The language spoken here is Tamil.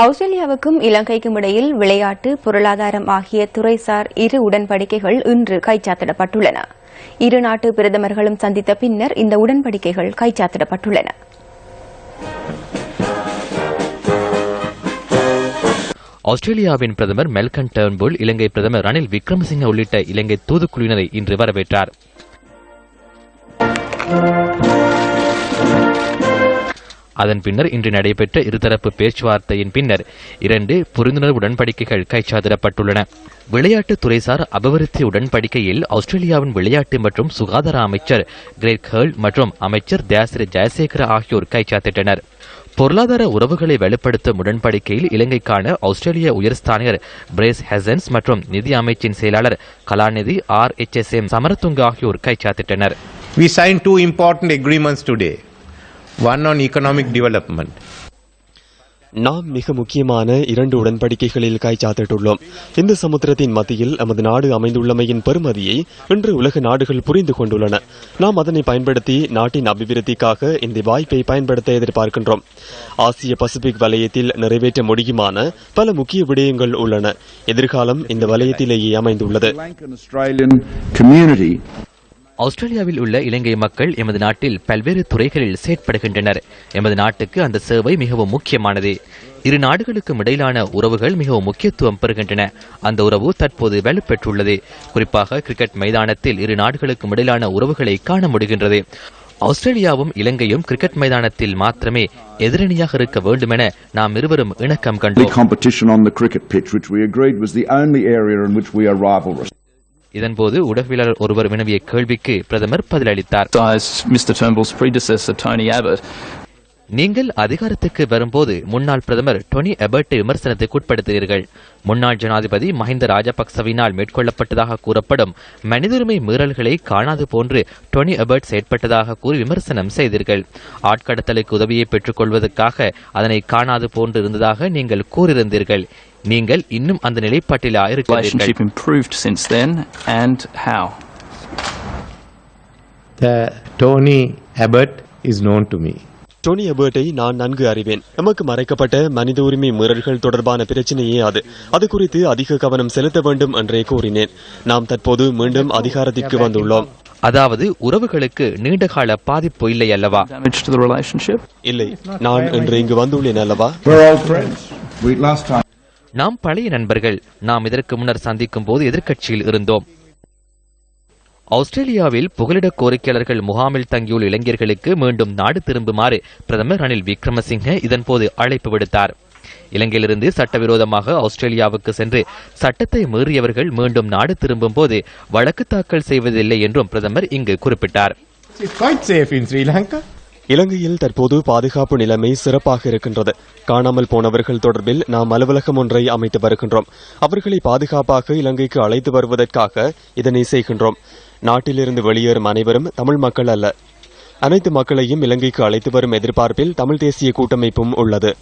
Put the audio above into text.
ஆஸ்திரேலியாவுக்கும் இலங்கைக்கும் இடையில் விளையாட்டு பொருளாதாரம் ஆகிய துறைசார் இரு உடன்படிக்கைகள் இன்று கைச்சாத்திடப்பட்டுள்ளன. இரு நாட்டு பிரதமர்களும் சந்தித்த பின்னர் இந்த உடன்படிக்கைகள் கைச்சாத்திடப்பட்டுள்ளன. ஆஸ்திரேலியாவின் பிரதமர் மெல்கன் டேர்ன்புல் இலங்கை பிரதமர் ரணில் விக்ரமசிங்க உள்ளிட்ட இலங்கை தூதுக்குழுவினரை இன்று வரவேற்றார். அதன் பின்னர் இன்று நடைபெற்ற இருதரப்பு பேச்சுவார்த்தையின் பின்னர் இரண்டு புரிந்துணர்வு உடன்படிக்கைகள் கைச்சாதிடப்பட்டுள்ளன விளையாட்டு துறைசார் அபிவிருத்தி உடன்படிக்கையில் ஆஸ்திரேலியாவின் விளையாட்டு மற்றும் சுகாதார அமைச்சர் கிரேக் ஹேர்ல் மற்றும் அமைச்சர் தியாசிரி ஜெயசேகர ஆகியோர் கைச்சாத்திட்டனர். பொருளாதார உறவுகளை வலுப்படுத்தும் உடன்படிக்கையில் இலங்கைக்கான ஆஸ்திரேலிய உயர்ஸ்தானியர் பிரேஸ் ஹெசன்ஸ் மற்றும் நிதி அமைச்சின் செயலாளர் கலாநிதி R H S M Samarathunga ஆகியோர் கைச்சாத்திட்டனர். We signed two important agreements today. One on economic development. நாம் மிக முக்கியமான இரண்டு உடன்படிக்கைகளில் கைச்சாத்திட்டுள்ளோம் இந்த சமுத்திரத்தின் மத்தியில் நமது நாடு அமைந்துள்ளமையின் பெருமதியை இன்று உலக நாடுகள் புரிந்து கொண்டுள்ளன. நாம் அதனை பயன்படுத்தி நாட்டின் அபிவிருத்திக்காக இந்த வாய்ப்பை பயன்படுத்த எதிர்பார்க்கின்றோம். ஆசிய பசிபிக் வலயத்தில் நிறைவேற்ற முடியுமான பல முக்கிய விடயங்கள் உள்ளன. எதிர்காலம் இந்த வலயத்திலேயே அமைந்துள்ளது. ஆஸ்திரேலியாவில் உள்ள இலங்கை மக்கள் எமது நாட்டில் பல்வேறு துறைகளில் செயற்படுகின்றனர். எமது நாட்டுக்கு அந்த சேவை மிகவும் முக்கியமானது. இரு நாடுகளுக்கும் இடையிலான உறவுகள் மிகவும் முக்கியத்துவம் பெறுகின்றன. அந்த உறவு தற்போது வலுப்பெற்றுள்ளது. குறிப்பாக கிரிக்கெட் மைதானத்தில் இரு நாடுகளுக்கும் இடையிலான உறவுகளை காண முடிகின்றது. ஆஸ்திரேலியாவும் இலங்கையும் கிரிக்கெட் மைதானத்தில் மாத்திரமே எதிரணியாக இருக்க வேண்டும் என நாம் இருவரும் இணக்கம் கண்டோம். இதன்போது ஊடகவியலாளர் ஒருவர் வினவிய கேள்விக்கு பிரதமர் பதிலளித்தார். நீங்கள் அதிகாரத்துக்கு வரும்போது முன்னாள் பிரதமர் டொனி எபர்ட்டை விமர்சனத்துக்கு உட்படுத்துகிறீர்கள். முன்னாள் ஜனாதிபதி மஹிந்த ராஜபக்சவினால் மேற்கொள்ளப்பட்டதாக கூறப்படும் மனிதுரிமை மீறல்களை காணாது போன்று டொனி எபர்ட் செயற்பட்டதாக கூறி விமர்சனம் செய்தீர்கள். ஆட்கடத்தலுக்கு உதவியை பெற்றுக் கொள்வதற்காக அதனை காணாது போன்று இருந்ததாக நீங்கள் கூறியிருந்தீர்கள். நீங்கள் இன்னும் அந்த நிலைப்பாட்டிலா இருக்கிறீர்கள் relationship improved since then, and how? The Tony Abbott is known to me. Tony அபர்ட்டை நான் நன்கு அறிவேன். நமக்கு மறைக்கப்பட்ட மனித உரிமை மீறல்கள் தொடர்பான பிரச்சனையே அது. அது குறித்து அதிக கவனம் செலுத்த வேண்டும் என்றே கூறினேன். நாம் தற்போது மீண்டும் அதிகாரத்திற்கு வந்துள்ளோம். அதாவது உறவுகளுக்கு நீண்டகால பாதிப்பு இல்லை அல்லவா? Damage to the relationship? இல்லை நான் இன்று இங்கு வந்துள்ளேன் அல்லவா? நாம் பழைய நண்பர்கள். நாம் இதற்கு முன்னர் சந்திக்கும் போது எதிர்க்கட்சியில் இருந்தோம். ஆஸ்திரேலியாவில் புகலிட கோரிக்கையாளர்கள் முகாமில் தங்கியுள்ள இளைஞர்களுக்கு மீண்டும் நாடு திரும்புமாறு பிரதமர் ரணில் விக்ரமசிங்க இதன்போது அழைப்பு விடுத்தார். இலங்கையிலிருந்து சட்டவிரோதமாக ஆஸ்திரேலியாவுக்கு சென்று சட்டத்தை மீறியவர்கள் மீண்டும் நாடு திரும்பும் போது வழக்கு தாக்கல் செய்வதில்லை என்றும் பிரதமர் இங்கு குறிப்பிட்டார். இலங்கையில் தற்போது பாதுகாப்பு நிலைமை சிறப்பாக இருக்கின்றது. காணாமல் போனவர்கள் தொடர்பில் நாம் அலுவலகம் ஒன்றை அமைத்து வருகின்றோம். அவர்களை பாதுகாப்பாக இலங்கைக்கு அழைத்து வருவதற்காக இதனை செய்கின்றோம். நாட்டிலிருந்து வெளியேறும் அனைவரும் தமிழ் மக்கள் அல்ல. அனைத்து மக்களையும் இலங்கைக்கு அழைத்து வரும் எதிர்பார்ப்பில் தமிழ் தேசிய கூட்டமைப்பும் உள்ளது.